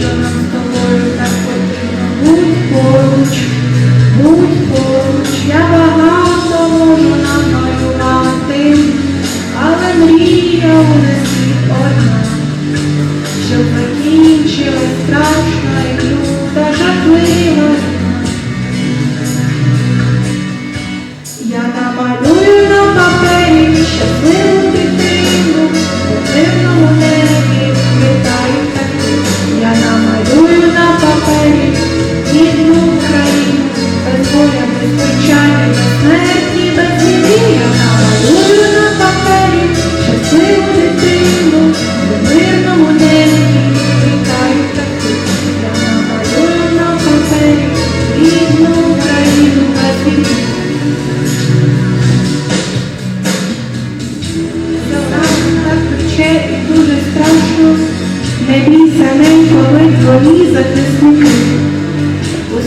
що нам з тобою так потрібно. Будь поруч, будь поруч, я багато можу намалювати, але мрія у нас одна, щоб закінчилась страшна і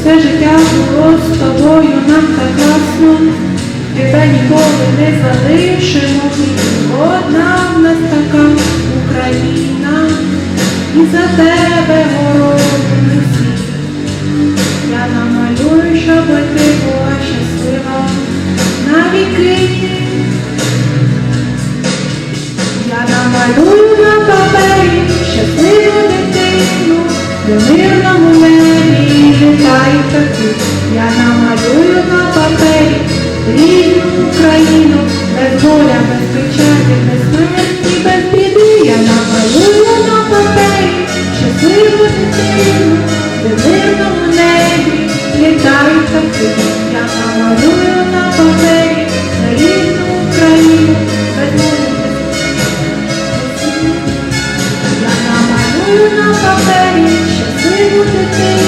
Все життя було з тобою нам так класно, тебе ніколи не залишимо. малюю на папері на рідну Україну Я намалюю на папері щасливу дитину.